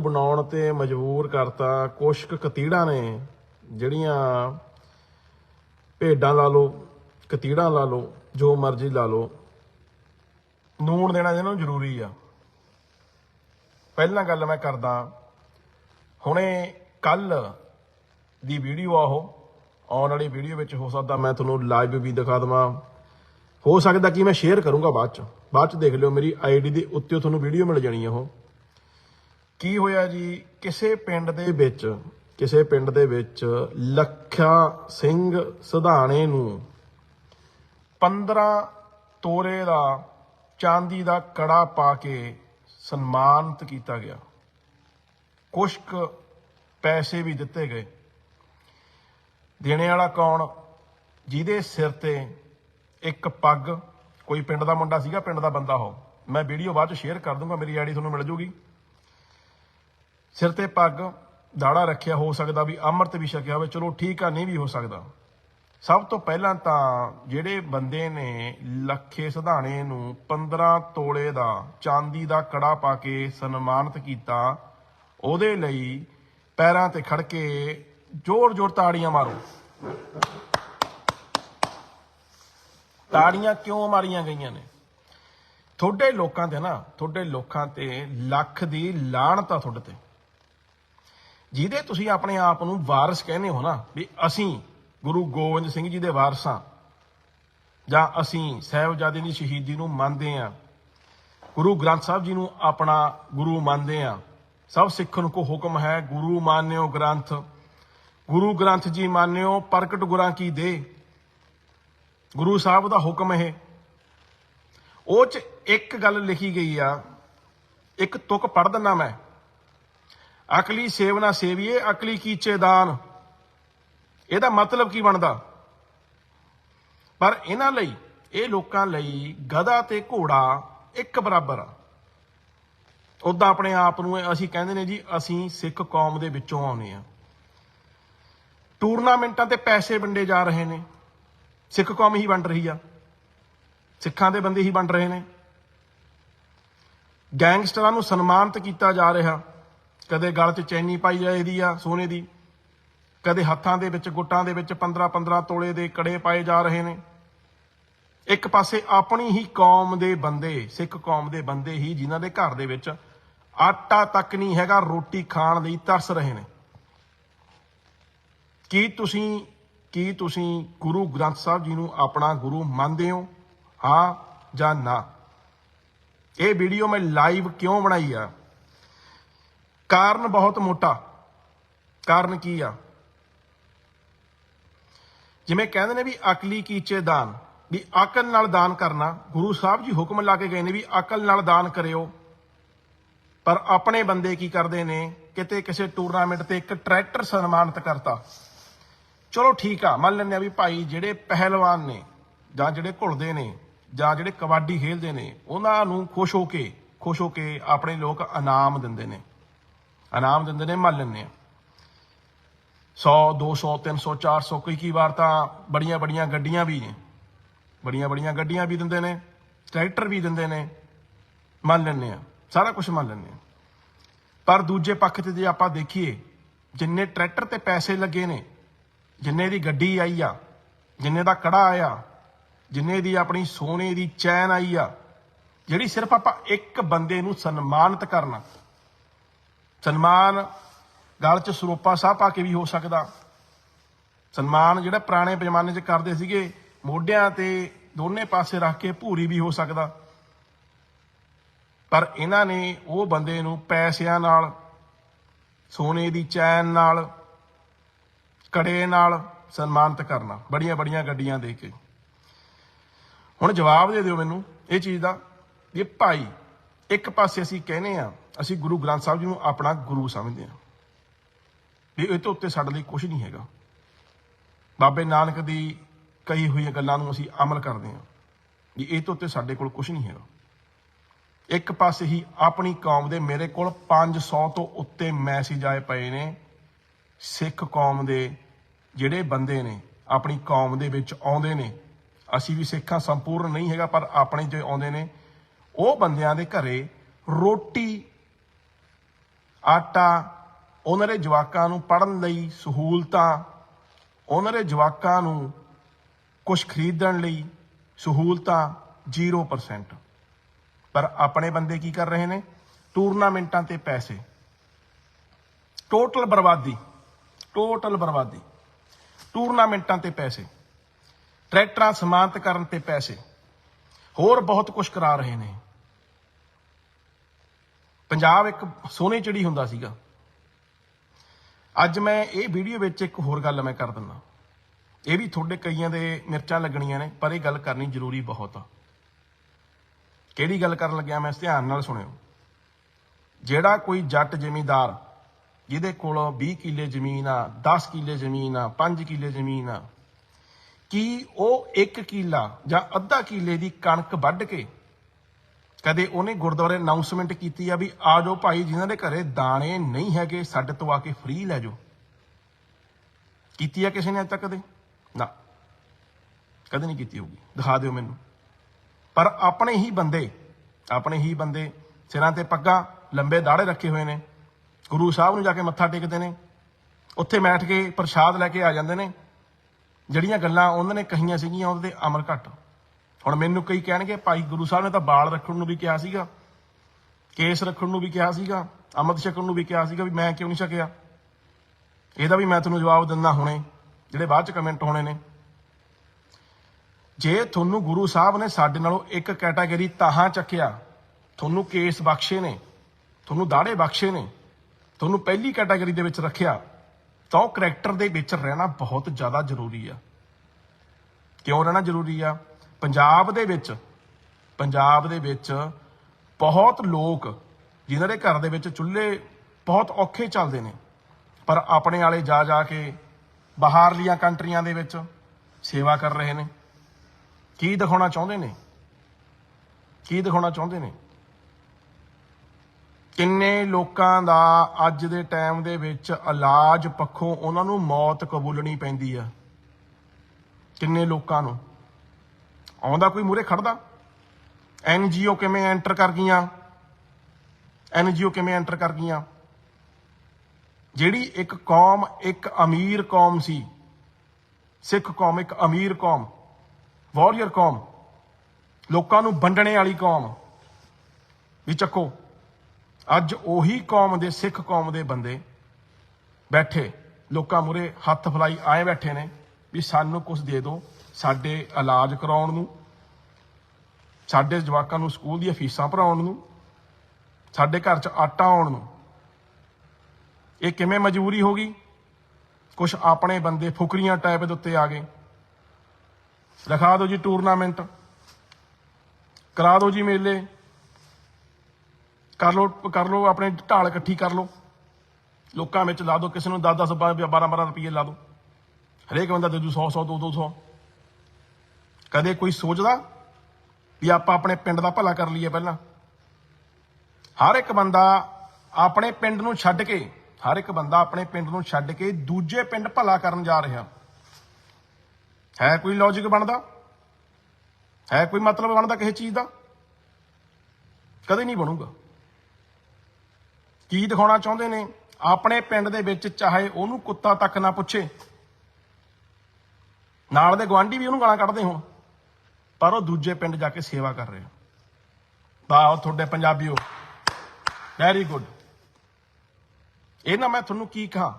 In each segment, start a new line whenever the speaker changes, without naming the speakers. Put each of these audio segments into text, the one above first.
ਬਣਾਉਣ ਤੇ ਮਜਬੂਰ ਕਰਤਾ ਕੁਛ ਕਤੀੜਾਂ ਨੇ, ਜਿਹੜੀਆਂ ਭੇਡਾਂ ਲਾ ਲਓ, ਕਤੀੜਾਂ ਲਾ ਲਓ, ਜੋ ਮਰਜ਼ੀ ਲਾ ਲਓ, ਨੂਣ ਦੇਣਾ ਇਹਨਾਂ ਨੂੰ ਜ਼ਰੂਰੀ ਆ। ਪਹਿਲਾਂ ਗੱਲ ਮੈਂ ਕਰਦਾ, ਹੁਣੇ ਕੱਲ ਦੀ ਵੀਡੀਓ ਆ ਉਹ, ਆਉਣ ਵਾਲੀ ਵੀਡੀਓ ਵਿੱਚ ਹੋ ਸਕਦਾ ਮੈਂ ਤੁਹਾਨੂੰ ਲਾਈਵ ਵੀ ਦਿਖਾ ਦਵਾਂ। ਹੋ ਸਕਦਾ ਕਿ ਮੈਂ ਸ਼ੇਅਰ ਕਰੂੰਗਾ ਬਾਅਦ ਚ। ਬਾਅਦ ਚ ਦੇਖ ਲਿਓ, ਮੇਰੀ ਆਈਡੀ ਦੇ ਉੱਤੇ ਤੁਹਾਨੂੰ ਵੀਡੀਓ ਮਿਲ ਜਾਣੀ ਆ ਉਹ। ਕੀ ਹੋਇਆ ਜੀ? ਕਿਸੇ ਪਿੰਡ ਦੇ ਵਿੱਚ, ਕਿਸੇ ਪਿੰਡ ਦੇ ਵਿੱਚ ਲੱਖਾ ਸਿੰਘ ਸਿਧਾਣੇ ਨੂੰ 15 ਤੋਰੇ ਦਾ ਚਾਂਦੀ ਦਾ ਕੜਾ ਪਾ ਕੇ ਸਨਮਾਨਿਤ ਕੀਤਾ ਗਿਆ। ਕੁਛ ਕੁ ਪੈਸੇ ਵੀ ਦਿੱਤੇ ਗਏ। ਦੇਣੇ ਵਾਲਾ ਕੌਣ? ਜਿਹਦੇ ਸਿਰ ਤੇ ਇੱਕ ਪੱਗ। ਕੋਈ ਪਿੰਡ ਦਾ ਮੁੰਡਾ ਸੀਗਾ, ਪਿੰਡ ਦਾ ਬੰਦਾ ਹੋ ਮੈਂ ਵੀਡੀਓ ਬਾਅਦ ਚ ਸ਼ੇਅਰ ਕਰ ਦੂੰਗਾ, ਮੇਰੀ ਆਈਡੀ ਤੁਹਾਨੂੰ ਮਿਲ ਜੂਗੀ। ਸਿਰ ਤੇ ਪੱਗ, ਦਾੜਾ ਰੱਖਿਆ ਹੋ ਸਕਦਾ ਵੀ ਅੰਮ੍ਰਿਤ ਵੀ ਛਕਿਆ ਹੋਵੇ, ਚਲੋ ਠੀਕ ਆ, ਨਹੀਂ ਵੀ ਹੋ ਸਕਦਾ। ਸਭ ਤੋਂ ਪਹਿਲਾਂ ਤਾਂ ਜਿਹੜੇ ਬੰਦੇ ਨੇ ਲੱਖੇ ਸਿਧਾਣੇ ਨੂੰ 15 ਤੋਲੇ ਦਾ ਚਾਂਦੀ ਦਾ ਕੜਾ ਪਾ ਕੇ ਸਨਮਾਨਿਤ ਕੀਤਾ, ਉਹਦੇ ਲਈ ਪੈਰਾਂ ਤੇ ਖੜ ਕੇ ਜ਼ੋਰ-ਜ਼ੋਰ ਤਾੜੀਆਂ ਮਾਰੋ। ਤਾੜੀਆਂ ਕਿਉਂ ਮਾਰੀਆਂ ਗਈਆਂ ਨੇ? ਤੁਹਾਡੇ ਲੋਕਾਂ ਤੇ ਨਾ, ਤੁਹਾਡੇ ਲੋਕਾਂ ਤੇ ਲੱਖ ਦੀ ਲਾਹਣਤ ਆ ਤੁਹਾਡੇ ਤੇ। ਜਿਹਦੇ ਤੁਸੀਂ ਆਪਣੇ ਆਪ ਨੂੰ ਵਾਰਿਸ ਕਹਿੰਦੇ ਹੋ ਨਾ, ਵੀ ਅਸੀਂ ਗੁਰੂ ਗੋਬਿੰਦ ਸਿੰਘ ਜੀ ਦੇ ਵਾਰਸਾਂ ਜਾਂ ਅਸੀਂ ਸਾਹਿਬਜ਼ਾਦੇ ਦੀ ਸ਼ਹੀਦੀ ਨੂੰ ਮੰਨਦੇ ਆ ਗੁਰੂ ਗ੍ਰੰਥ ਸਾਹਿਬ ਜੀ ਨੂੰ ਆਪਣਾ ਗੁਰੂ ਮੰਨਦੇ ਆ ਸਭ ਸਿੱਖਾਂ ਨੂੰ ਕੋ ਹੁਕਮ ਹੈ, ਗੁਰੂ ਮਾਨਿਓ ਗ੍ਰੰਥ, ਗੁਰੂ ਗ੍ਰੰਥ ਜੀ ਮੰਨਿਓ ਪ੍ਰਗਟ ਗੁਰਾਂ ਕੀ ਦੇ, ਗੁਰੂ ਸਾਹਿਬ ਦਾ ਹੁਕਮ ਇਹ। ਉਹ ਚ ਇੱਕ ਗੱਲ ਲਿਖੀ ਗਈ ਆ, ਇੱਕ ਤੁਕ ਪੜ੍ਹ ਦਿੰਨਾ ਮੈਂ ਅਕਲੀ ਸੇਵਨਾ ਸੇਵੀਏ, ਅਕਲੀ ਕੀਚੇ ਦਾਨ। ਇਹਦਾ ਮਤਲਬ ਕੀ ਬਣਦਾ? ਪਰ ਇਹਨਾਂ ਲਈ, ਇਹ ਲੋਕਾਂ ਲਈ ਗਧਾ ਤੇ ਘੋੜਾ ਇੱਕ ਬਰਾਬਰ ਆ। ਉਦਾਂ ਆਪਣੇ ਆਪ ਨੂੰ ਅਸੀਂ ਕਹਿੰਦੇ ਨੇ ਜੀ, ਅਸੀਂ ਸਿੱਖ ਕੌਮ ਦੇ ਵਿੱਚੋਂ ਆਉਨੇ ਆ ਟੂਰਨਾਮੈਂਟਾਂ ਤੇ ਪੈਸੇ ਵੰਡੇ ਜਾ ਰਹੇ ਨੇ। ਸਿੱਖ ਕੌਮ ਹੀ ਵੰਡ ਰਹੀ ਆ। ਸਿੱਖਾਂ ਦੇ ਬੰਦੇ ਹੀ ਵੰਡ ਰਹੇ ਨੇ। ਗੈਂਗਸਟਰਾਂ ਨੂੰ ਸਨਮਾਨਿਤ ਕੀਤਾ ਜਾ ਰਿਹਾ। ਕਦੇ ਗਲ 'ਚ ਚੈਨੀ ਪਾਈ ਜਾਂਦੀ ਆ, ਸੋਨੇ ਦੀ। ਕਦੇ ਹੱਥਾਂ ਦੇ ਵਿੱਚ, ਗੁੱਟਾਂ ਦੇ ਵਿੱਚ 15-15 ਤੋਲੇ ਦੇ ਕੜੇ ਪਾਏ ਜਾ ਰਹੇ ਨੇ। ਇੱਕ ਪਾਸੇ ਆਪਣੀ ਹੀ ਕੌਮ ਦੇ ਬੰਦੇ, ਸਿੱਖ ਕੌਮ ਦੇ ਬੰਦੇ ਹੀ ਜਿਨ੍ਹਾਂ ਦੇ ਘਰ ਦੇ ਵਿੱਚ ਆਟਾ ਤੱਕ ਨਹੀਂ ਹੈਗਾ, ਰੋਟੀ ਖਾਣ ਲਈ ਤਰਸ ਰਹੇ ਨੇ। ਕੀ ਤੁਸੀਂ ਕੀ ਤੁਸੀਂ ਗੁਰੂ ਗ੍ਰੰਥ ਸਾਹਿਬ ਜੀ ਨੂੰ ਆਪਣਾ ਗੁਰੂ ਮੰਨਦੇ ਹੋ? ਹਾਂ ਜਾਂ ਨਾ? ਇਹ ਵੀਡੀਓ ਮੈਂ ਲਾਈਵ ਕਿਉਂ ਬਣਾਈ ਆ? ਕਾਰਨ ਬਹੁਤ ਮੋਟਾ। ਕਾਰਨ ਕੀ ਆ? ਜਿਵੇਂ ਕਹਿੰਦੇ ਨੇ ਵੀ ਅਕਲੀ ਕੀਚੇ ਦਾਨ, ਵੀ ਅਕਲ ਨਾਲ ਦਾਨ ਕਰਨਾ, ਗੁਰੂ ਸਾਹਿਬ ਜੀ ਹੁਕਮ ਲਾ ਕੇ ਗਏ ਨੇ ਵੀ ਅਕਲ ਨਾਲ ਦਾਨ ਕਰਿਓ। ਪਰ ਆਪਣੇ ਬੰਦੇ ਕੀ ਕਰਦੇ ਨੇ? ਕਿਤੇ ਕਿਸੇ ਟੂਰਨਾਮੈਂਟ ਤੇ ਇੱਕ ਟਰੈਕਟਰ ਸਨਮਾਨਿਤ ਕਰਤਾ। ਚਲੋ ਠੀਕ ਆ, ਮੰਨ ਲੈਂਦੇ ਆ ਵੀ ਭਾਈ ਜਿਹੜੇ ਪਹਿਲਵਾਨ ਨੇ, ਜਾਂ ਜਿਹੜੇ ਘੁਲਦੇ ਨੇ, ਜਾਂ ਜਿਹੜੇ ਕਬੱਡੀ ਖੇਡਦੇ ਨੇ, ਉਹਨਾਂ ਨੂੰ ਖੁਸ਼ ਹੋ ਕੇ, ਖੁਸ਼ ਹੋ ਕੇ ਆਪਣੇ ਲੋਕ ਇਨਾਮ ਦਿੰਦੇ ਨੇ। ਇਨਾਮ ਦਿੰਦੇ ਨੇ ਮੰਨ ਲੈਂਦੇ ਆ। 100 200 300 400 ਕਈ ਕਈ ਵਾਰ ਤਾਂ ਬੜੀਆਂ ਬੜੀਆਂ ਗੱਡੀਆਂ ਵੀ ਨੇ। ਬੜੀਆਂ ਬੜੀਆਂ ਗੱਡੀਆਂ ਵੀ ਦਿੰਦੇ ਨੇ, ਟਰੈਕਟਰ ਵੀ ਦਿੰਦੇ ਨੇ ਮੰਨ ਲੈਂਦੇ ਆ। ਸਾਰਾ ਕੁਝ ਮੰਨ ਲੈਂਦੇ ਆ। ਪਰ ਦੂਜੇ ਪੱਖ ਤੇ ਜੇ ਆਪਾਂ ਦੇਖੀਏ, ਜਿੰਨੇ ਟਰੈਕਟਰ ਤੇ ਪੈਸੇ ਲੱਗੇ ਨੇ, ਜਿੰਨੇ ਦੀ ਗੱਡੀ ਆਈ ਆ, ਜਿੰਨੇ ਦਾ ਕੜਾ ਆਇਆ, ਜਿੰਨੇ ਦੀ ਆਪਣੀ ਸੋਨੇ ਦੀ ਚੈਨ ਆਈ ਆ, ਜਿਹੜੀ ਸਿਰਫ ਆਪਾਂ ਇੱਕ ਬੰਦੇ ਨੂੰ ਸਨਮਾਨਿਤ ਕਰਨਾ ਸਨਮਾਨ ਗਲ 'ਚ ਸਰੋਪਾ ਸਾਹ ਪਾ ਕੇ ਵੀ ਹੋ ਸਕਦਾ। ਸਨਮਾਨ ਜਿਹੜਾ ਪੁਰਾਣੇ ਜ਼ਮਾਨੇ 'ਚ ਕਰਦੇ ਸੀਗੇ, ਮੋਢਿਆਂ ਤੇ ਦੋਨੇ ਪਾਸੇ ਰੱਖ ਕੇ ਭੂਰੀ ਵੀ ਹੋ ਸਕਦਾ। ਪਰ ਇਹਨਾਂ ਨੇ ਉਹ ਬੰਦੇ ਨੂੰ ਪੈਸਿਆਂ ਨਾਲ, ਸੋਨੇ ਦੀ ਚੈਨ ਨਾਲ, ਕੜੇ ਨਾਲ ਸਨਮਾਨਿਤ ਕਰਨਾ, ਬੜੀਆਂ ਬੜੀਆਂ ਗੱਡੀਆਂ ਦੇ ਕੇ। ਹੁਣ ਜਵਾਬ ਦੇ ਦਿਓ ਮੈਨੂੰ, ਇਹ ਚੀਜ਼ ਦਾ, ਇਹ ਭਾਈ ਇੱਕ ਪਾਸੇ ਅਸੀਂ ਕਹਿੰਦੇ ਆ ਅਸੀਂ ਗੁਰੂ ਗ੍ਰੰਥ ਸਾਹਿਬ ਜੀ ਨੂੰ ਆਪਣਾ ਗੁਰੂ ਸਮਝਦੇ ਆ ਵੀ ਇਹ ਤੋਂ ਉੱਤੇ ਸਾਡੇ ਲਈ ਕੁਝ ਨਹੀਂ ਹੈਗਾ। ਬਾਬੇ ਨਾਨਕ ਦੀ ਕਹੀ ਹੋਈਆਂ ਗੱਲਾਂ ਨੂੰ ਅਸੀਂ ਅਮਲ ਕਰਦੇ ਆ ਵੀ ਇਹ ਤੋਂ ਉੱਤੇ ਸਾਡੇ ਕੋਲ ਕੁਝ ਨਹੀਂ ਹੈਗਾ। ਇੱਕ ਪਾਸੇ ਹੀ ਆਪਣੀ ਕੌਮ ਦੇ ਮੇਰੇ ਕੋਲ 500 ਤੋਂ ਉੱਤੇ ਮੈਸੇਜ ਆਏ ਪਏ ਨੇ, ਸਿੱਖ ਕੌਮ ਦੇ ਜਿਹੜੇ ਬੰਦੇ ਨੇ, ਆਪਣੀ ਕੌਮ ਦੇ ਵਿੱਚ ਆਉਂਦੇ ਨੇ। ਅਸੀਂ ਵੀ ਸਿੱਖਾਂ ਸੰਪੂਰਨ ਨਹੀਂ ਹੈਗਾ, ਪਰ ਆਪਣੇ ਚ ਆਉਂਦੇ ਨੇ ਉਹ ਬੰਦਿਆਂ ਦੇ ਘਰੇ ਰੋਟੀ, ਆਟਾ, ਉਹਨਾਂ ਦੇ ਜਵਾਕਾਂ ਨੂੰ ਪੜਨ ਲਈ ਸਹੂਲਤਾਂ, ਉਹਨਾਂ ਦੇ ਜਵਾਕਾਂ ਨੂੰ ਕੁਝ ਖਰੀਦਣ ਲਈ ਸਹੂਲਤਾਂ 0% ਪਰ ਆਪਣੇ ਬੰਦੇ ਕੀ ਕਰ ਰਹੇ ਨੇ? ਟੂਰਨਾਮੈਂਟਾਂ ਤੇ ਪੈਸੇ। ਟੋਟਲ ਬਰਬਾਦੀ ਟੋਟਲ ਬਰਬਾਦੀ। ਟੂਰਨਾਮੈਂਟਾਂ ਤੇ ਪੈਸੇ। ਟਰੈਕਟਰਾਂ ਸਮਾਨਤ ਕਰਨ ਤੇ ਪੈਸੇ। ਹੋਰ ਬਹੁਤ ਕੁਝ ਕਰਾ ਰਹੇ ਨੇ। ਪੰਜਾਬ ਇੱਕ ਸੋਨੇ ਚਿੜੀ ਹੁੰਦਾ ਸੀਗਾ। ਅੱਜ ਮੈਂ ਇਹ ਵੀਡੀਓ ਵਿੱਚ ਇੱਕ ਹੋਰ ਗੱਲ ਮੈਂ ਕਰ ਦਿੰਦਾ। ਇਹ ਵੀ ਤੁਹਾਡੇ ਕਈਆਂ ਦੇ ਮਿਰਚਾਂ ਲੱਗਣੀਆਂ ਨੇ, ਪਰ ਇਹ ਗੱਲ ਕਰਨੀ ਜ਼ਰੂਰੀ ਬਹੁਤ ਆ। ਕਿਹੜੀ ਗੱਲ ਕਰਨ ਲੱਗਿਆ ਮੈਂ ਧਿਆਨ ਨਾਲ ਸੁਣਿਓ। ਜਿਹੜਾ ਕੋਈ ਜੱਟ ਜ਼ਿਮੀਂਦਾਰ, ਜਿਹਦੇ ਕੋਲ 20 ਕਿੱਲੇ ਜ਼ਮੀਨ ਆ 10 ਕਿੱਲੇ ਜ਼ਮੀਨ ਆ 5 ਕਿੱਲੇ ਜ਼ਮੀਨ ਆ, ਕੀ ਉਹ 1 ਕਿੱਲਾ ਜਾਂ ਅੱਧਾ ਕਿੱਲੇ ਦੀ ਕਣਕ ਵੱਢ ਕੇ ਕਦੇ ਉਹਨੇ ਗੁਰਦੁਆਰੇ ਅਨਾਉਂਸਮੈਂਟ ਕੀਤੀ ਆ ਵੀ ਆ ਜਾਓ ਭਾਈ, ਜਿਨ੍ਹਾਂ ਦੇ ਘਰੇ ਦਾਣੇ ਨਹੀਂ ਹੈਗੇ, ਸਾਡੇ ਤੋਂ ਆ ਕੇ ਫ੍ਰੀ ਲੈ ਜਾਓ। ਕੀਤੀ ਆ ਕਿਸੇ ਨੇ ਅੱਜ ਤੱਕ ਕਦੇ? ਨਾ। ਕਦੇ ਨਹੀਂ ਕੀਤੀ ਹੋਊਗੀ। ਦਿਖਾ ਦਿਓ ਮੈਨੂੰ। ਪਰ ਆਪਣੇ ਹੀ ਬੰਦੇ, ਆਪਣੇ ਹੀ ਬੰਦੇ ਸਿਰਾਂ ਤੇ ਪੱਗਾਂ, ਲੰਬੇ ਦਾੜੇ ਰੱਖੇ ਹੋਏ ਨੇ। ਗੁਰੂ ਸਾਹਿਬ ਨੂੰ ਜਾ ਕੇ ਮੱਥਾ ਟੇਕਦੇ ਨੇ। ਉੱਥੇ ਬੈਠ ਕੇ ਪ੍ਰਸ਼ਾਦ ਲੈ ਕੇ ਆ ਜਾਂਦੇ ਨੇ। ਜਿਹੜੀਆਂ ਗੱਲਾਂ ਉਹਨਾਂ ਨੇ ਕਹੀਆਂ ਸੀਗੀਆਂ, ਉਹਦੇ ਤੇ ਅਮਲ ਘੱਟ। ਹੁਣ ਮੈਨੂੰ ਕਈ ਕਹਿਣਗੇ, ਭਾਈ ਗੁਰੂ ਸਾਹਿਬ ਨੇ ਤਾਂ ਬਾਲ ਰੱਖਣ ਨੂੰ ਵੀ ਕਿਹਾ ਸੀਗਾ, ਕੇਸ ਰੱਖਣ ਨੂੰ ਵੀ ਕਿਹਾ ਸੀਗਾ, ਅੰਮ੍ਰਿਤ ਛਕਣ ਨੂੰ ਵੀ ਕਿਹਾ ਸੀਗਾ ਵੀ ਮੈਂ ਕਿਉਂ ਨਹੀਂ ਛਕਿਆ? ਇਹਦਾ ਵੀ ਮੈਂ ਤੁਹਾਨੂੰ ਜਵਾਬ ਦਿੰਦਾ ਹੁਣੇ, ਜਿਹੜੇ ਬਾਅਦ ਚ ਕਮੈਂਟ ਹੋਣੇ ਨੇ। ਜੇ ਤੁਹਾਨੂੰ ਗੁਰੂ ਸਾਹਿਬ ਨੇ ਸਾਡੇ ਨਾਲੋਂ ਇੱਕ ਕੈਟਾਗਰੀ ਤਾਹਾਂ ਚੱਕਿਆ, ਤੁਹਾਨੂੰ ਕੇਸ ਬਖਸ਼ੇ ਨੇ, ਤੁਹਾਨੂੰ ਦਾੜੇ ਬਖਸ਼ੇ ਨੇ, ਤੁਹਾਨੂੰ ਪਹਿਲੀ ਕੈਟਾਗਰੀ ਦੇ ਵਿੱਚ ਰੱਖਿਆ, ਤਾਂ ਉਹ ਕਰੈਕਟਰ ਦੇ ਵਿੱਚ ਰਹਿਣਾ ਬਹੁਤ ਜ਼ਿਆਦਾ ਜ਼ਰੂਰੀ ਆ। ਕਿਉਂ ਰਹਿਣਾ ਜ਼ਰੂਰੀ ਆ? ਪੰਜਾਬ ਦੇ ਵਿੱਚ, ਪੰਜਾਬ ਦੇ ਵਿੱਚ ਬਹੁਤ ਲੋਕ ਜਿਨ੍ਹਾਂ ਦੇ ਘਰ ਦੇ ਵਿੱਚ ਚੁੱਲ੍ਹੇ ਬਹੁਤ ਔਖੇ ਚੱਲਦੇ ਨੇ, ਪਰ ਆਪਣੇ ਵਾਲੇ ਜਾ ਜਾ ਕੇ ਬਾਹਰਲੀਆਂ ਕੰਟਰੀਆਂ ਦੇ ਵਿੱਚ ਸੇਵਾ ਕਰ ਰਹੇ ਨੇ। ਕੀ ਦਿਖਾਉਣਾ ਚਾਹੁੰਦੇ ਨੇ? ਕੀ ਦਿਖਾਉਣਾ ਚਾਹੁੰਦੇ ਨੇ? ਕਿੰਨੇ ਲੋਕਾਂ ਦਾ ਅੱਜ ਦੇ ਟਾਈਮ ਦੇ ਵਿੱਚ ਇਲਾਜ ਪੱਖੋਂ ਉਹਨਾਂ ਨੂੰ ਮੌਤ ਕਬੂਲਣੀ ਪੈਂਦੀ ਆ। ਕਿੰਨੇ ਲੋਕਾਂ ਨੂੰ? ਆਉਂਦਾ ਕੋਈ ਮੂਰੇ ਖੜਦਾ? ਐਨਜੀਓ ਕਿਵੇਂ ਐਂਟਰ ਕਰ ਗਈਆਂ? ਐਨਜੀਓ ਕਿਵੇਂ ਐਂਟਰ ਕਰ ਗਈਆਂ? ਜਿਹੜੀ ਇੱਕ ਕੌਮ, ਇੱਕ ਅਮੀਰ ਕੌਮ ਸੀ, ਸਿੱਖ ਕੌਮ, ਇੱਕ ਅਮੀਰ ਕੌਮ, ਵਾਰੀਅਰ ਕੌਮ, ਲੋਕਾਂ ਨੂੰ ਵੰਡਣੇ ਵਾਲੀ ਕੌਮ, ਵੀ ਚੱਕੋ, ਅੱਜ ਉਹੀ ਕੌਮ ਦੇ ਸਿੱਖ ਕੌਮ ਦੇ ਬੰਦੇ ਬੈਠੇ, ਲੋਕਾਂ ਮੂਰੇ ਹੱਥ ਫਲਾਈ ਆਏ ਬੈਠੇ ਨੇ, ਵੀ ਸਾਨੂੰ ਕੁਝ ਦੇ ਦਿਓ। ਸਾਡੇ ਇਲਾਜ ਕਰਾਉਣ ਨੂੰ, ਸਾਡੇ ਜਵਾਕਾਂ ਨੂੰ ਸਕੂਲ ਦੀਆਂ ਫੀਸਾਂ ਭਰਾਉਣ ਨੂੰ, ਸਾਡੇ ਘਰ 'ਚ ਆਟਾ ਆਉਣ ਨੂੰ। ਇਹ ਕਿਵੇਂ ਮਜਬੂਰੀ ਹੋ ਗਈ? ਕੁਝ ਆਪਣੇ ਬੰਦੇ ਫੁਕਰੀਆਂ ਟਾਈਪ ਦੇ ਉੱਤੇ ਆ ਗਏ। ਰਖਾ ਦਿਓ ਜੀ ਟੂਰਨਾਮੈਂਟ ਕਰਾ ਦਿਓ ਜੀ ਮੇਲੇ। ਕਰ ਲਓ ਕਰ ਲਓ, ਆਪਣੇ ਢਾਲ ਇਕੱਠੀ ਕਰ ਲਓ। ਲੋਕਾਂ ਵਿੱਚ ਲਾ ਦਿਓ, ਕਿਸੇ ਨੂੰ 10 10 12 12 ਰੁਪਏ ਲਾ ਦਿਓ। ਹਰੇਕ ਬੰਦਾ ਦੇ ਦੂ 100 100 200 200 ਕਦੇ ਕੋਈ ਸੋਚਦਾ ਵੀ ਆਪਾਂ ਆਪਣੇ ਪਿੰਡ ਦਾ ਭਲਾ ਕਰ ਲਈਏ ਪਹਿਲਾਂ? ਹਰ ਇੱਕ ਬੰਦਾ ਆਪਣੇ ਪਿੰਡ ਨੂੰ ਛੱਡ ਕੇ, ਹਰ ਇੱਕ ਬੰਦਾ ਆਪਣੇ ਪਿੰਡ ਨੂੰ ਛੱਡ ਕੇ ਦੂਜੇ ਪਿੰਡ ਭਲਾ ਕਰਨ ਜਾ ਰਿਹਾ। ਹੈ ਕੋਈ ਲੌਜੀਕ ਬਣਦਾ? ਹੈ ਕੋਈ ਮਤਲਬ ਬਣਦਾ ਕਿਸੇ ਚੀਜ਼ ਦਾ? ਕਦੇ ਨਹੀਂ ਬਣੂਗਾ। ਕੀ ਦਿਖਾਉਣਾ ਚਾਹੁੰਦੇ ਨੇ? ਆਪਣੇ ਪਿੰਡ ਦੇ ਵਿੱਚ ਚਾਹੇ ਉਹਨੂੰ ਕੁੱਤਾ ਤੱਕ ਨਾ ਪੁੱਛੇ। ਨਾਲ ਦੇ ਗਵਾਂਢੀ ਵੀ ਉਹਨੂੰ ਗਾਲਾਂ ਕੱਢਦੇ ਹੋਣ। ਪਰ ਉਹ ਦੂਜੇ ਪਿੰਡ ਜਾ ਕੇ ਸੇਵਾ ਕਰ ਰਹੇ ਵਾਹ ਤੁਹਾਡੇ ਪੰਜਾਬੀਓ। ਵੈਰੀ ਗੁੱਡ ਇਹ ਨਾ ਮੈਂ ਤੁਹਾਨੂੰ ਕੀ ਕਹਾਂ?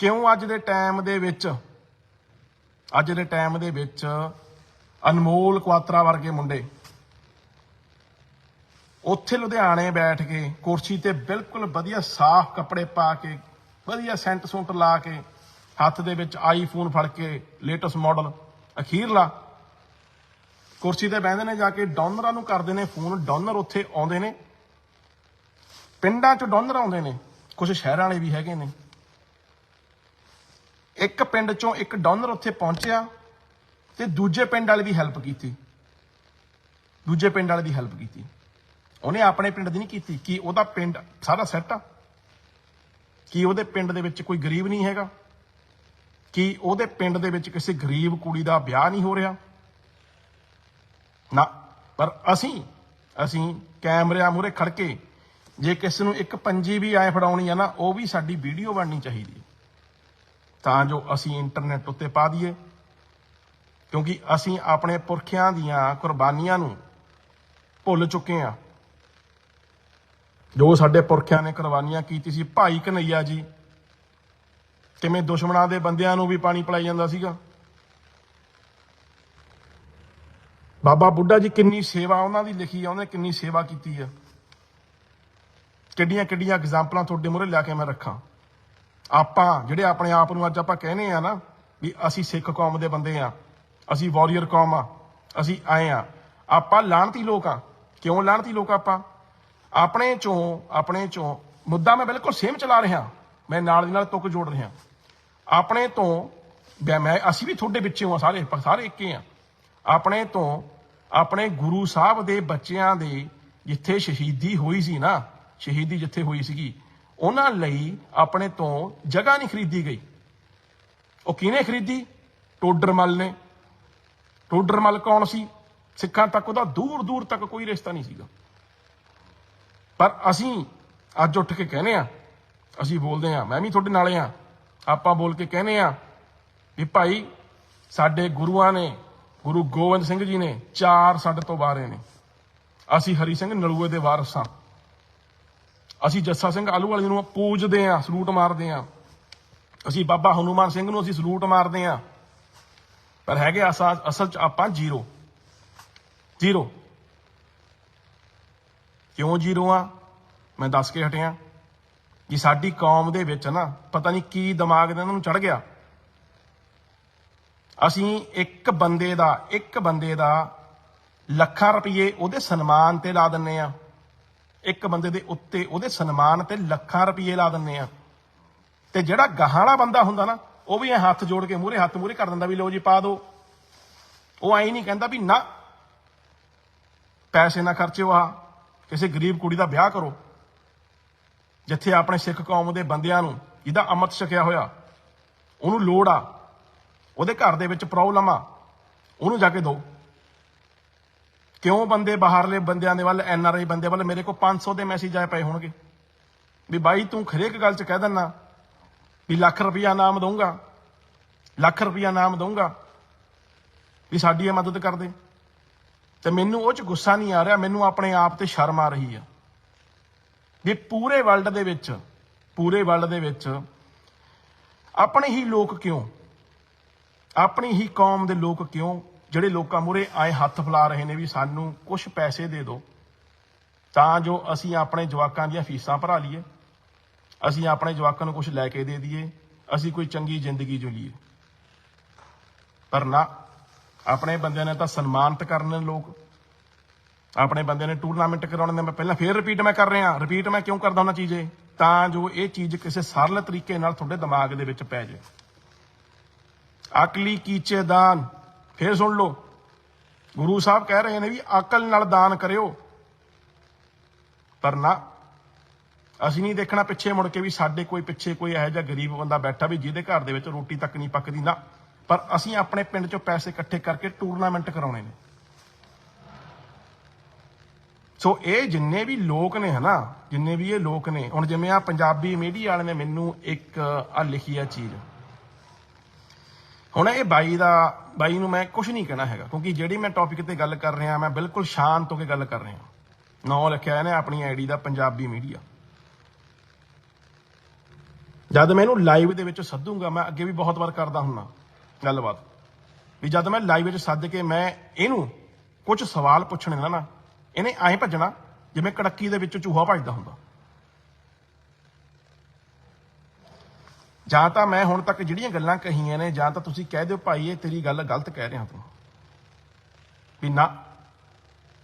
ਕਿਉਂ ਅੱਜ ਦੇ ਟਾਈਮ ਦੇ ਵਿੱਚ, ਅੱਜ ਦੇ ਟਾਈਮ ਦੇ ਵਿੱਚ ਅਨਮੋਲ ਕੁਆਤਰਾ ਵਰਗੇ ਮੁੰਡੇ ਉੱਥੇ ਲੁਧਿਆਣੇ ਬੈਠ ਕੇ ਕੁਰਸੀ ਤੇ ਬਿਲਕੁਲ ਵਧੀਆ ਸਾਫ਼ ਕੱਪੜੇ ਪਾ ਕੇ, ਵਧੀਆ ਸੈਂਟ ਸੁੰਟ ਲਾ ਕੇ, ਹੱਥ ਦੇ ਵਿੱਚ ਆਈਫੋਨ ਫੜ ਕੇ ਲੇਟੈਸਟ ਮਾਡਲ ਅਖੀਰਲਾ। ਕੁਰਸੀ ਤੇ ਬਹਿੰਦੇ ਨੇ ਜਾ ਕੇ, ਡੋਨਰਾਂ ਨੂੰ ਕਰਦੇ ਨੇ ਫੋਨ, ਡੋਨਰ ਉੱਥੇ ਆਉਂਦੇ ਨੇ। ਪਿੰਡਾਂ 'ਚ ਡੋਨਰ ਆਉਂਦੇ ਨੇ ਕੁਝ ਸ਼ਹਿਰਾਂ ਵਾਲੇ ਵੀ ਹੈਗੇ ਨੇ। ਇੱਕ ਪਿੰਡ 'ਚੋਂ ਇੱਕ ਡੋਨਰ ਉੱਥੇ ਪਹੁੰਚਿਆ ਤੇ ਦੂਜੇ ਪਿੰਡ ਵਾਲੇ ਦੀ ਹੈਲਪ ਕੀਤੀ। ਦੂਜੇ ਪਿੰਡ ਵਾਲੇ ਦੀ ਹੈਲਪ ਕੀਤੀ। ਉਹਨੇ ਆਪਣੇ ਪਿੰਡ ਦੀ ਨਹੀਂ ਕੀਤੀ। ਕਿ ਉਹਦਾ ਪਿੰਡ ਸਾਰਾ ਸੈੱਟ ਆ? ਕਿ ਉਹਦੇ ਪਿੰਡ ਦੇ ਵਿੱਚ ਕੋਈ ਗਰੀਬ ਨਹੀਂ ਹੈਗਾ? ਕਿ ਉਹਦੇ ਪਿੰਡ ਦੇ ਵਿੱਚ ਕਿਸੇ ਗਰੀਬ ਕੁੜੀ ਦਾ ਵਿਆਹ ਨਹੀਂ ਹੋ ਰਿਹਾ? ਨਾ, ਪਰ ਅਸੀਂ ਅਸੀਂ ਕੈਮਰਿਆਂ ਮੂਹਰੇ ਖੜ ਕੇ ਜੇ ਕਿਸੇ ਨੂੰ ਇੱਕ ਪੰਜੀ ਵੀ ਐ ਫੜਾਉਣੀ ਆ ਨਾ, ਉਹ ਵੀ ਸਾਡੀ ਵੀਡੀਓ ਬਣਨੀ ਚਾਹੀਦੀ ਤਾਂ ਜੋ ਅਸੀਂ ਇੰਟਰਨੈਟ ਉੱਤੇ ਪਾ ਦਈਏ। ਕਿਉਂਕਿ ਅਸੀਂ ਆਪਣੇ ਪੁਰਖਿਆਂ ਦੀਆਂ ਕੁਰਬਾਨੀਆਂ ਨੂੰ ਭੁੱਲ ਚੁੱਕੇ ਹਾਂ। ਜੋ ਸਾਡੇ ਪੁਰਖਿਆਂ ਨੇ ਕੁਰਬਾਨੀਆਂ ਕੀਤੀ ਸੀ, ਭਾਈ ਕਨਈਆ ਜੀ ਕਿਵੇਂ ਦੁਸ਼ਮਣਾਂ ਦੇ ਬੰਦਿਆਂ ਨੂੰ ਵੀ ਪਾਣੀ ਪਿਲਾਈ ਜਾਂਦਾ ਸੀਗਾ? ਬਾਬਾ ਬੁੱਢਾ ਜੀ ਕਿੰਨੀ ਸੇਵਾ ਉਹਨਾਂ ਦੀ ਲਿਖੀ ਆ, ਉਹਨੇ ਕਿੰਨੀ ਸੇਵਾ ਕੀਤੀ ਆ। ਕਿੱਡੀਆਂ ਕਿੱਡੀਆਂ ਐਗਜ਼ਾਮਪਲਾਂ ਤੁਹਾਡੇ ਮੂਹਰੇ ਲਿਆ ਕੇ ਮੈਂ ਰੱਖਾਂ। ਆਪਾਂ ਜਿਹੜੇ ਆਪਣੇ ਆਪ ਨੂੰ ਅੱਜ ਆਪਾਂ ਕਹਿੰਦੇ ਆ ਨਾ ਵੀ ਅਸੀਂ ਸਿੱਖ ਕੌਮ ਦੇ ਬੰਦੇ ਆ, ਅਸੀਂ ਵਾਰੀਅਰ ਕੌਮ ਆ, ਅਸੀਂ ਆਏ ਆ। ਆਪਾਂ ਲਾਣਤੀ ਲੋਕ ਆ। ਕਿਉਂ ਲਾਣਤੀ ਲੋਕ ਆਪਾਂ? ਆਪਣੇ ਚੋਂ ਆਪਣੇ ਚੋਂ ਮੁੱਦਾ ਮੈਂ ਬਿਲਕੁਲ ਸੇਮ ਚਲਾ ਰਿਹਾ। ਮੈਂ ਨਾਲ ਦੀ ਨਾਲ ਤੁਕ ਜੋੜ ਰਿਹਾ। ਆਪਣੇ ਤੋਂ, ਮੈਂ- ਮੈਂ ਅਸੀਂ ਵੀ ਤੁਹਾਡੇ ਵਿੱਚੋਂ ਆ ਸਾਰੇ ਸਾਰੇ ਇੱਕੇ ਆ ਆਪਣੇ ਤੋਂ, ਆਪਣੇ ਗੁਰੂ ਸਾਹਿਬ ਦੇ ਬੱਚਿਆਂ ਦੇ ਜਿੱਥੇ ਸ਼ਹੀਦੀ ਹੋਈ ਸੀ ਨਾ, ਸ਼ਹੀਦੀ ਜਿੱਥੇ ਹੋਈ ਸੀਗੀ, ਉਹਨਾਂ ਲਈ ਆਪਣੇ ਤੋਂ ਜਗ੍ਹਾ ਨਹੀਂ ਖਰੀਦੀ ਗਈ। ਉਹ ਕਿਹਨੇ ਖਰੀਦੀ? ਟੋਡਰਮਲ ਨੇ। ਟੋਡਰਮਲ ਕੌਣ ਸੀ? ਸਿੱਖਾਂ ਤੱਕ ਉਹਦਾ ਦੂਰ ਦੂਰ ਤੱਕ ਕੋਈ ਰਿਸ਼ਤਾ ਨਹੀਂ ਸੀਗਾ। ਪਰ ਅਸੀਂ ਅੱਜ ਉੱਠ ਕੇ ਕਹਿੰਦੇ ਆ ਅਸੀਂ ਬੋਲਦੇ ਆ ਮੈਂ ਵੀ ਤੁਹਾਡੇ ਨਾਲੇ ਆ ਆਪਾਂ ਬੋਲ ਕੇ ਕਹਿੰਦੇ ਆ ਵੀ ਭਾਈ ਸਾਡੇ ਗੁਰੂਆਂ ਨੇ, ਗੁਰੂ ਗੋਬਿੰਦ ਸਿੰਘ ਜੀ ਨੇ ਚਾਰ ਸਾਡੇ ਤੋਂ ਬਾਰੇ ਨੇ ਅਸੀਂ ਹਰੀ ਸਿੰਘ ਨਲੂਏ ਦੇ ਵਾਰਸ ਹਾਂ। ਅਸੀਂ ਜੱਸਾ ਸਿੰਘ ਆਲੂ ਵਾਲੀ ਨੂੰ ਪੂਜਦੇ ਆ ਸਲੂਟ ਮਾਰਦੇ ਆ ਅਸੀਂ ਬਾਬਾ ਹਨੂਮਾਨ ਸਿੰਘ ਨੂੰ ਅਸੀਂ ਸਲੂਟ ਮਾਰਦੇ ਆ ਪਰ ਹੈਗੇ ਅਸਾ- ਅਸਲ ਚ ਆਪਾਂ ਜ਼ੀਰੋ। ਜ਼ੀਰੋ। ਕਿਉਂ ਜ਼ੀਰੋ ਆ? ਮੈਂ ਦੱਸ ਕੇ ਹਟਿਆ। ਕਿ ਸਾਡੀ ਕੌਮ ਦੇ ਵਿੱਚ ਨਾ ਪਤਾ ਨਹੀਂ ਕੀ ਦਿਮਾਗ ਦੇ ਇਹਨਾਂ ਨੂੰ ਚੜ ਗਿਆ। ਅਸੀਂ ਇੱਕ ਬੰਦੇ ਦਾ, ਇੱਕ ਬੰਦੇ ਦਾ ਲੱਖਾਂ ਰੁਪਏ ਉਹਦੇ ਸਨਮਾਨ ਤੇ ਲਾ ਦਿੰਨੇ ਆ। ਇੱਕ ਬੰਦੇ ਦੇ ਉੱਤੇ ਉਹਦੇ ਸਨਮਾਨ ਤੇ ਲੱਖਾਂ ਰੁਪਏ ਲਾ ਦਿੰਨੇ ਆ। ਤੇ ਜਿਹੜਾ ਗਾਹਾਂ ਵਾਲਾ ਬੰਦਾ ਹੁੰਦਾ ਨਾ, ਉਹ ਵੀ ਇਹ ਹੱਥ ਜੋੜ ਕੇ ਮੂਹਰੇ ਹੱਥ ਮੂਹਰੇ ਕਰ ਦਿੰਦਾ ਵੀ ਲਓ ਜੀ ਪਾ ਦਿਓ ਉਹ ਐਂ ਨਹੀਂ ਕਹਿੰਦਾ ਵੀ ਨਾ, ਪੈਸੇ ਨਾ ਖਰਚਿਓ ਆ ਕਿਸੇ ਗਰੀਬ ਕੁੜੀ ਦਾ ਵਿਆਹ ਕਰੋ। ਜਿੱਥੇ ਆਪਣੇ ਸਿੱਖ ਕੌਮ ਦੇ ਬੰਦਿਆਂ ਨੂੰ ਜਿਹਦਾ ਅੰਮ੍ਰਿਤ ਛਕਿਆ ਹੋਇਆ, ਉਹਨੂੰ ਲੋੜ ਆ, ਉਹਦੇ ਘਰ ਦੇ ਵਿੱਚ ਪ੍ਰੋਬਲਮ ਆ, ਉਹਨੂੰ ਜਾ ਕੇ ਦਿਓ ਕਿਉਂ ਬੰਦੇ ਬਾਹਰਲੇ ਬੰਦਿਆਂ ਦੇ ਵੱਲ ਐਨ ਆਰ ਆਈ ਬੰਦੇ ਵੱਲ ਮੇਰੇ ਕੋਲ 500 ਦੇ ਮੈਸੇਜ ਆਏ ਪਏ ਹੋਣਗੇ? ਵੀ ਬਾਈ ਤੂੰ ਹਰੇਕ ਗੱਲ 'ਚ ਕਹਿ ਦਿੰਨਾ ਵੀ ਲੱਖ ਰੁਪਇਆ ਨਾਮ ਦਊਂਗਾ, ਲੱਖ ਰੁਪਇਆ ਨਾਮ ਦਊਂਗਾ ਵੀ ਸਾਡੀ ਇਹ ਮਦਦ ਕਰ ਦੇ। ਤੇ ਮੈਨੂੰ ਉਹ 'ਚ ਗੁੱਸਾ ਨਹੀਂ ਆ ਰਿਹਾ, ਮੈਨੂੰ ਆਪਣੇ ਆਪ ਤੇ ਸ਼ਰਮ ਆ ਰਹੀ ਆ। ਜੇ ਪੂਰੇ ਵਰਲਡ ਦੇ ਵਿੱਚ, ਪੂਰੇ ਵਰਲਡ ਦੇ ਵਿੱਚ ਆਪਣੇ ਹੀ ਲੋਕ ਕਿਉਂ? ਆਪਣੀ ਹੀ ਕੌਮ ਦੇ ਲੋਕ ਕਿਉਂ? ਜਿਹੜੇ ਲੋਕਾਂ ਮੂਰੇ ਆਏ ਹੱਥ ਫਲਾ ਰਹੇ ਨੇ ਵੀ ਸਾਨੂੰ ਕੁਝ ਪੈਸੇ ਦੇ ਦਿਓ, ਤਾਂ ਜੋ ਅਸੀਂ ਆਪਣੇ ਜਵਾਕਾਂ ਦੀਆਂ ਫੀਸਾਂ ਭਰਾ ਲਈਏ, ਅਸੀਂ ਆਪਣੇ ਜਵਾਕਾਂ ਨੂੰ ਕੁਝ ਲੈ ਕੇ ਦੇ ਦਈਏ, ਅਸੀਂ ਕੋਈ ਚੰਗੀ ਜ਼ਿੰਦਗੀ ਜੀਈਏ ਪਰ ਨਾ, ਆਪਣੇ ਬੰਦਿਆਂ ਨੇ ਤਾਂ ਸਨਮਾਨਿਤ ਕਰਨੇ ਲੋਕ। ਆਪਣੇ ਬੰਦੇ ਨੇ ਟੂਰਨਾਮੈਂਟ ਕਰਾਉਣੇ ਨੇ ਮੈਂ ਪਹਿਲਾਂ ਫੇਰ ਰਿਪੀਟ ਮੈਂ ਕਰ ਰਿਹਾ। ਰਿਪੀਟ ਮੈਂ ਕਿਉਂ ਕਰਦਾ ਉਹਨਾਂ ਚੀਜ਼ੇ? ਤਾਂ ਜੋ ਇਹ ਚੀਜ਼ ਕਿਸੇ ਸਰਲ ਤਰੀਕੇ ਨਾਲ ਤੁਹਾਡੇ ਦਿਮਾਗ ਦੇ ਵਿੱਚ ਪੈ ਜਾਏ ਅਕਲੀ ਕੀਚੇ ਦਾਨ। ਫੇਰ ਸੁਣ ਲਓ। ਗੁਰੂ ਸਾਹਿਬ ਕਹਿ ਰਹੇ ਨੇ ਵੀ ਅਕਲ ਨਾਲ ਦਾਨ ਕਰਿਓ। ਪਰ ਨਾ, ਅਸੀਂ ਨਹੀਂ ਦੇਖਣਾ ਪਿੱਛੇ ਮੁੜ ਕੇ ਵੀ ਸਾਡੇ ਕੋਈ ਪਿੱਛੇ ਕੋਈ ਇਹੋ ਜਿਹਾ ਗਰੀਬ ਬੰਦਾ ਬੈਠਾ ਵੀ ਜਿਹਦੇ ਘਰ ਦੇ ਵਿੱਚ ਰੋਟੀ ਤੱਕ ਨਹੀਂ ਪੱਕਦੀ, ਨਾ। ਪਰ ਅਸੀਂ ਆਪਣੇ ਪਿੰਡ ਚੋਂ ਪੈਸੇ ਇਕੱਠੇ ਕਰਕੇ ਟੂਰਨਾਮੈਂਟ ਕਰਾਉਣੇ ਨੇ। ਸੋ ਇਹ ਜਿੰਨੇ ਵੀ ਲੋਕ ਨੇ ਹਨਾ, ਜਿੰਨੇ ਵੀ ਇਹ ਲੋਕ ਨੇ, ਹੁਣ ਜਿਵੇਂ ਆ ਪੰਜਾਬੀ ਮੀਡੀਆ ਵਾਲੇ ਨੇ ਮੈਨੂੰ ਇੱਕ ਆ ਲਿਖੀ ਆ ਚੀਜ਼। ਹੁਣ ਇਹ ਬਾਈ ਦਾ, ਬਾਈ ਨੂੰ ਮੈਂ ਕੁਝ ਨਹੀਂ ਕਹਿਣਾ ਹੈਗਾ, ਕਿਉਂਕਿ ਜਿਹੜੀ ਮੈਂ ਟੌਪਿਕ ਤੇ ਗੱਲ ਕਰ ਰਿਹਾ, ਮੈਂ ਬਿਲਕੁਲ ਸ਼ਾਂਤ ਹੋ ਕੇ ਗੱਲ ਕਰ ਰਿਹਾ। ਨਾਂ ਲਿਖਿਆ ਇਹਨੇ ਆਪਣੀ ਆਈਡੀ ਦਾ ਪੰਜਾਬੀ ਮੀਡੀਆ ਜਦ ਮੈਂ ਇਹਨੂੰ ਲਾਈਵ ਦੇ ਵਿੱਚ ਸੱਦੂਗਾ, ਮੈਂ ਅੱਗੇ ਵੀ ਬਹੁਤ ਵਾਰ ਕਰਦਾ ਹੁੰਨਾ, ਗੱਲਬਾਤ। ਵੀ ਜਦ ਮੈਂ ਲਾਈਵ ਵਿੱਚ ਸੱਦ ਕੇ ਮੈਂ ਇਹਨੂੰ ਕੁਝ ਸਵਾਲ ਪੁੱਛਣੇ ਨਾ ਨਾ ਇਹਨੇ ਐਂ ਭੱਜਣਾ ਜਿਵੇਂ ਕੜੱਕੀ ਦੇ ਵਿੱਚ ਚੂਹਾ ਭੱਜਦਾ ਹੁੰਦਾ। ਜਾਂ ਤਾਂ ਮੈਂ ਹੁਣ ਤੱਕ ਜਿਹੜੀਆਂ ਗੱਲਾਂ ਕਹੀਆਂ ਨੇ, ਜਾਂ ਤਾਂ ਤੁਸੀਂ ਕਹਿ ਦਿਓ ਭਾਈ, ਇਹ ਤੇਰੀ ਗੱਲ ਗਲਤ ਕਹਿ ਰਿਹਾ ਤੂੰ। ਵੀ ਨਾ,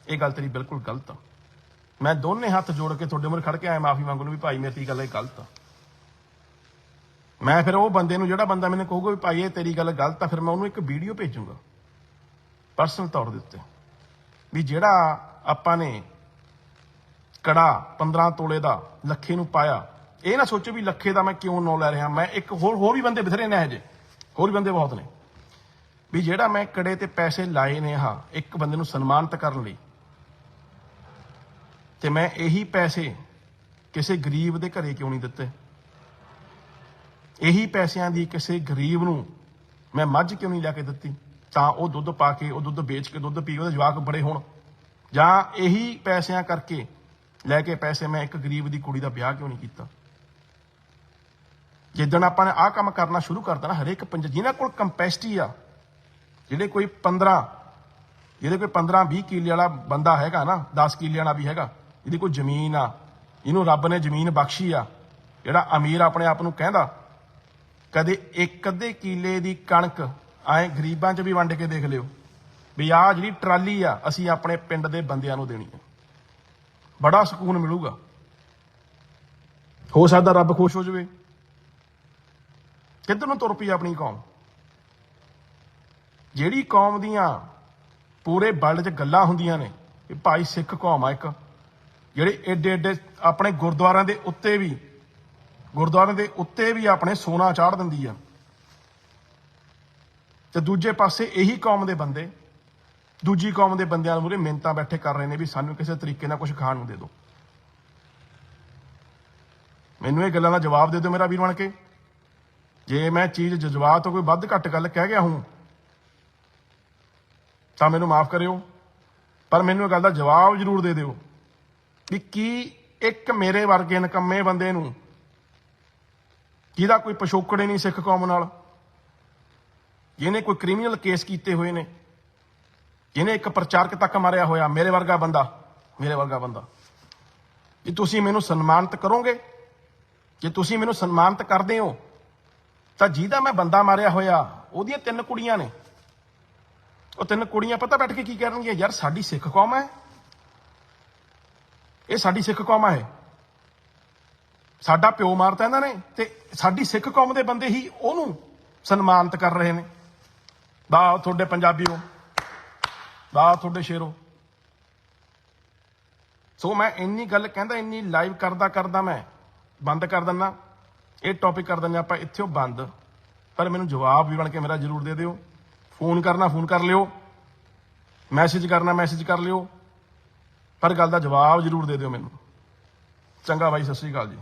ਇਹ ਗੱਲ ਤੇਰੀ ਬਿਲਕੁਲ ਗਲਤ ਆ। ਮੈਂ ਦੋਨੇ ਹੱਥ ਜੋੜ ਕੇ ਤੁਹਾਡੇ ਮੂਹਰੇ ਖੜ ਕੇ ਆਇਆ, ਮਾਫੀ ਮੰਗਣ ਨੂੰ ਵੀ ਭਾਈ, ਮੇਰੀ ਗੱਲ ਇਹ ਗਲਤ ਆ। ਮੈਂ ਫਿਰ ਉਹ ਬੰਦੇ ਨੂੰ, ਜਿਹੜਾ ਬੰਦਾ ਮੈਨੂੰ ਕਹੂਗਾ ਵੀ ਭਾਈ, ਇਹ ਤੇਰੀ ਗੱਲ ਗਲਤ ਆ, ਫਿਰ ਮੈਂ ਉਹਨੂੰ ਇੱਕ ਵੀਡੀਓ ਭੇਜੂੰਗਾ। ਪਰਸਨਲ ਤੌਰ ਦੇ ਉੱਤੇ। ਵੀ ਜਿਹੜਾ ਆਪਾਂ ਨੇ ਕੜਾ 15 ਤੋਲੇ ਦਾ ਲੱਖੇ ਨੂੰ ਪਾਇਆ। ਇਹ ਨਾ ਸੋਚੋ ਵੀ ਲੱਖੇ ਦਾ ਮੈਂ ਕਿਉਂ ਨਾਂ ਲੈ ਰਿਹਾ? ਮੈਂ ਇੱਕ ਹੋਰ ਹੋਰ ਵੀ ਬੰਦੇ ਬਥੇਰੇ ਨੇ ਇਹੋ ਹੋਰ ਵੀ ਬੰਦੇ ਬਹੁਤ ਨੇ। ਵੀ ਜਿਹੜਾ ਮੈਂ ਕੜੇ ਤੇ ਪੈਸੇ ਲਾਏ ਨੇ ਹਾਂ ਇੱਕ ਬੰਦੇ ਨੂੰ ਸਨਮਾਨਿਤ ਕਰਨ ਲਈ, ਤੇ ਮੈਂ ਇਹੀ ਪੈਸੇ ਕਿਸੇ ਗਰੀਬ ਦੇ ਘਰੇ ਕਿਉਂ ਨਹੀਂ ਦਿੱਤੇ? ਇਹੀ ਪੈਸਿਆਂ ਦੀ ਕਿਸੇ ਗਰੀਬ ਨੂੰ ਮੈਂ ਮੱਝ ਕਿਉਂ ਨਹੀਂ ਲੈ ਕੇ ਦਿੱਤੀ? ਤਾਂ ਉਹ ਦੁੱਧ ਪਾ ਕੇ, ਉਹ ਦੁੱਧ ਵੇਚ ਕੇ ਦੁੱਧ ਪੀ ਉਹਦੇ ਜਵਾਕ ਬੜੇ ਹੋਣ। ਜਾਂ ਇਹੀ ਪੈਸਿਆਂ ਕਰਕੇ ਲੈ ਕੇ ਪੈਸੇ ਮੈਂ ਇੱਕ ਗਰੀਬ ਦੀ ਕੁੜੀ ਦਾ ਵਿਆਹ ਕਿਉਂ ਨਹੀਂ ਕੀਤਾ? ਜਿੱਦਣ ਆਪਾਂ ਨੇ ਆਹ ਕੰਮ ਕਰਨਾ ਸ਼ੁਰੂ ਕਰਤਾ ਨਾ, ਹਰੇਕ ਪੰਜ, ਜਿਹਨਾਂ ਕੋਲ ਕੰਪੈਸਿਟੀ ਆ, ਜਿਹੜੇ ਕੋਈ 15 ਜਿਹਦੇ ਕੋਈ 15 20 ਕਿੱਲੇ ਵਾਲਾ ਬੰਦਾ ਹੈਗਾ ਨਾ 10 ਕਿੱਲੇ ਵਾਲਾ ਵੀ ਹੈਗਾ, ਜਿਹਦੀ ਕੋਈ ਜ਼ਮੀਨ ਆ ਇਹਨੂੰ ਰੱਬ ਨੇ ਜ਼ਮੀਨ ਬਖਸ਼ੀ ਆ, ਜਿਹੜਾ ਅਮੀਰ ਆਪਣੇ ਆਪ ਨੂੰ ਕਹਿੰਦਾ, ਕਦੇ ਇੱਕ ਅੱਧੇ ਕਿੱਲੇ ਦੀ ਕਣਕ ਐ ਗਰੀਬਾਂ 'ਚ ਵੀ ਵੰਡ ਕੇ ਦੇਖ ਲਿਓ। ਵੀ ਆਹ ਜਿਹੜੀ ਟਰਾਲੀ ਆ, ਅਸੀਂ ਆਪਣੇ ਪਿੰਡ ਦੇ ਬੰਦਿਆਂ ਨੂੰ ਦੇਣੀ ਆ। ਬੜਾ ਸਕੂਨ ਮਿਲੂਗਾ। ਹੋ ਸਕਦਾ ਰੱਬ ਖੁਸ਼ ਹੋ ਜਾਵੇ। ਕਿੱਧਰ ਨੂੰ ਤੁਰ ਪਈ ਆਪਣੀ ਕੌਮ? ਜਿਹੜੀ ਕੌਮ ਦੀਆਂ ਪੂਰੇ ਵਰਲਡ 'ਚ ਗੱਲਾਂ ਹੁੰਦੀਆਂ ਨੇ ਇਹ ਭਾਈ ਸਿੱਖ ਕੌਮ ਆ ਇੱਕ। ਜਿਹੜੇ ਏਡੇ ਏਡੇ ਆਪਣੇ ਗੁਰਦੁਆਰਿਆਂ ਦੇ ਉੱਤੇ ਵੀ, ਗੁਰਦੁਆਰਿਆਂ ਦੇ ਉੱਤੇ ਵੀ ਆਪਣੇ ਸੋਨਾ ਚਾੜ ਦਿੰਦੀ ਆ। ਤੇ ਦੂਜੇ ਪਾਸੇ ਇਹੀ ਕੌਮ ਦੇ ਬੰਦੇ। ਦੂਜੀ ਕੌਮ ਦੇ ਬੰਦਿਆਂ ਨੂੰ ਮੂਹਰੇ ਮਿੰਤਾਂ ਬੈਠੇ ਕਰ ਰਹੇ ਨੇ ਵੀ ਸਾਨੂੰ ਕਿਸੇ ਤਰੀਕੇ ਨਾਲ ਕੁਝ ਖਾਣ ਨੂੰ ਦੇ ਦਿਓ। ਮੈਨੂੰ ਇਹ ਗੱਲਾਂ ਦਾ ਜਵਾਬ ਦੇ ਦਿਓ ਮੇਰਾ ਵੀਰ ਬਣ ਕੇ। ਜੇ ਮੈਂ ਚੀਜ਼ ਜਜ਼ਬਾਤ ਤੋਂ ਕੋਈ ਵੱਧ ਘੱਟ ਗੱਲ ਕਹਿ ਗਿਆ ਹੂੰ, ਤਾਂ ਮੈਨੂੰ ਮਾਫ ਕਰਿਓ, ਪਰ ਮੈਨੂੰ ਇਹ ਗੱਲ ਦਾ ਜਵਾਬ ਜ਼ਰੂਰ ਦੇ ਦਿਓ ਵੀ ਕੀ ਇੱਕ ਮੇਰੇ ਵਰਗੇ ਨਕੰਮੇ ਬੰਦੇ ਨੂੰ ਜਿਹਦਾ ਕੋਈ ਪਿਛੋਕੜ ਨਹੀਂ ਸਿੱਖ ਕੌਮ ਨਾਲ, ਜਿਹਨੇ ਕੋਈ ਕ੍ਰਿਮੀਨਲ ਕੇਸ ਕੀਤੇ ਹੋਏ ਨੇ ਜਿਹਨੇ ਇੱਕ ਪ੍ਰਚਾਰਕ ਤੱਕ ਮਾਰਿਆ ਹੋਇਆ, ਮੇਰੇ ਵਰਗਾ ਬੰਦਾ, ਮੇਰੇ ਵਰਗਾ ਬੰਦਾ। ਜੇ ਤੁਸੀਂ ਮੈਨੂੰ ਸਨਮਾਨਿਤ ਕਰੋਗੇ, ਜੇ ਤੁਸੀਂ ਮੈਨੂੰ ਸਨਮਾਨਿਤ ਕਰਦੇ ਹੋ, ਤਾਂ ਜਿਹਦਾ ਮੈਂ ਬੰਦਾ ਮਾਰਿਆ ਹੋਇਆ, ਉਹਦੀਆਂ ਤਿੰਨ ਕੁੜੀਆਂ ਨੇ। ਉਹ ਤਿੰਨ ਕੁੜੀਆਂ ਪਤਾ ਬੈਠ ਕੇ ਕੀ ਕਰਨਗੀਆਂ? ਯਾਰ, ਸਾਡੀ ਸਿੱਖ ਕੌਮ ਹੈ। ਇਹ ਸਾਡੀ ਸਿੱਖ ਕੌਮ ਹੈ। ਸਾਡਾ ਪਿਓ ਮਾਰਤਾ ਇਹਨਾਂ ਨੇ ਤੇ ਸਾਡੀ ਸਿੱਖ ਕੌਮ ਦੇ ਬੰਦੇ ਹੀ ਉਹਨੂੰ ਸਨਮਾਨਿਤ ਕਰ ਰਹੇ ਨੇ। ਵਾਹ, ਤੁਹਾਡੇ ਪੰਜਾਬੀਓ। ਵਾਹ, ਤੁਹਾਡੇ ਸ਼ੇਰੋ। ਸੋ ਮੈਂ ਇੰਨੀ ਗੱਲ ਕਹਿੰਦਾ, ਇੰਨੀ ਲਾਈਵ ਕਰਦਾ ਕਰਦਾ ਮੈਂ, ਬੰਦ ਕਰ ਦਿੰਦਾ ਇਹ ਟੌਪਿਕ ਕਰ ਦਿੰਦੇ ਆਪਾਂ, ਇੱਥੇ ਬੰਦ। ਪਰ ਮੈਨੂੰ ਜਵਾਬ ਵੀ ਬਣ ਕੇ ਮੇਰਾ ਜ਼ਰੂਰ ਦੇ ਦਿਓ। ਫੋਨ ਕਰਨਾ, ਫੋਨ ਕਰ ਲਿਓ। ਮੈਸੇਜ ਕਰਨਾ ਮੈਸੇਜ ਕਰ ਲਿਓ। ਪਰ ਗੱਲ ਦਾ ਜਵਾਬ ਜ਼ਰੂਰ ਦੇ ਦਿਓ ਮੈਨੂੰ। ਚੰਗਾ ਬਾਈ, ਸਤਿ ਸ੍ਰੀ ਅਕਾਲ ਜੀ।